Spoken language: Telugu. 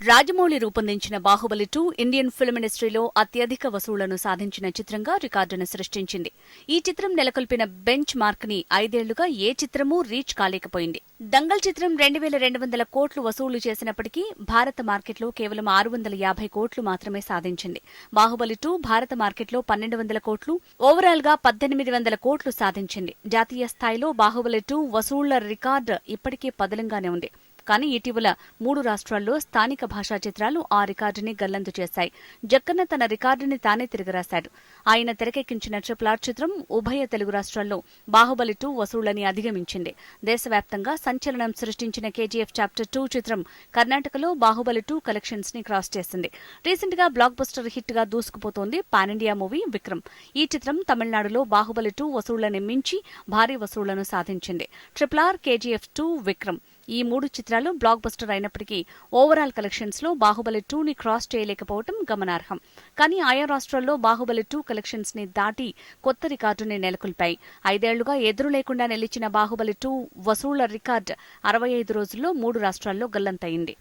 రాజమౌళి రూపొందించిన బాహుబలి టూ ఇండియన్ ఫిల్మ్ ఇండస్ట్రీలో అత్యధిక వసూళ్ళను సాధించిన చిత్రంగా రికార్డును సృష్టించింది. ఈ చిత్రం నెలకొల్పిన బెంచ్ మార్క్ని ఐదేళ్ళుగా ఏ చిత్రమూ రీచ్ కాలేకపోయింది. దంగల్ చిత్రం రెండు వేల రెండు వందల కోట్లు వసూలు చేసినప్పటికీ భారత మార్కెట్లో కేవలం ఆరు వందల యాభై కోట్లు మాత్రమే సాధించింది. బాహుబలి టూ భారత మార్కెట్లో పన్నెండు వందల కోట్లు ఓవరాల్గా పద్దెనిమిది వందల కోట్లు సాధించింది. జాతీయ స్థాయిలో బాహుబలి టూ వసూళ్ళ రికార్డు ఇప్పటికే పదిలంగానే ఉంది. కానీ ఇటీవల మూడు రాష్ట్రాల్లో స్థానిక భాషా చిత్రాలు ఆ రికార్డుని గల్లంతు చేశాయి. జక్కన్న తన రికార్డుని తానే తిరగరాశాడు ఆయన తెరకెక్కించిన ట్రిపుల్ ఆర్ చిత్రం ఉభయ తెలుగు రాష్ట్రాల్లో బాహుబలి టూ వసూళ్ళని అధిగమించింది. దేశవ్యాప్తంగా సంచలనం సృష్టించిన కేజీఎఫ్ చాప్టర్ టూ చిత్రం కర్ణాటకలో బాహుబలి టూ కలెక్షన్స్ని క్రాస్ చేసింది. రీసెంట్గా బ్లాక్ బస్టర్ హిట్గా దూసుకుపోతోంది పాన్ ఇండియా మూవీ విక్రమ్. ఈ చిత్రం తమిళనాడులో బాహుబలి టూ వసూళ్ళని మించి భారీ వసూళ్ళను సాధించింది. Triple R KGF two Vikram. ఈ మూడు చిత్రాలు బ్లాక్ బస్టర్ అయినప్పటికీ ఓవరాల్ కలెక్షన్స్లో బాహుబలి టూని క్రాస్ చేయలేకపోవడం గమనార్హం. కానీ ఆయా రాష్ట్రాల్లో బాహుబలి టూ కలెక్షన్స్ని దాటి కొత్త రికార్డుని నెలకొల్పాయి. ఐదేళ్ళుగా ఎదురు లేకుండా నిలిచిన బాహుబలి టూ వసూళ్ళ రికార్డు అరవై ఐదు రోజుల్లో మూడు రాష్ట్రాల్లో గల్లంతయింది.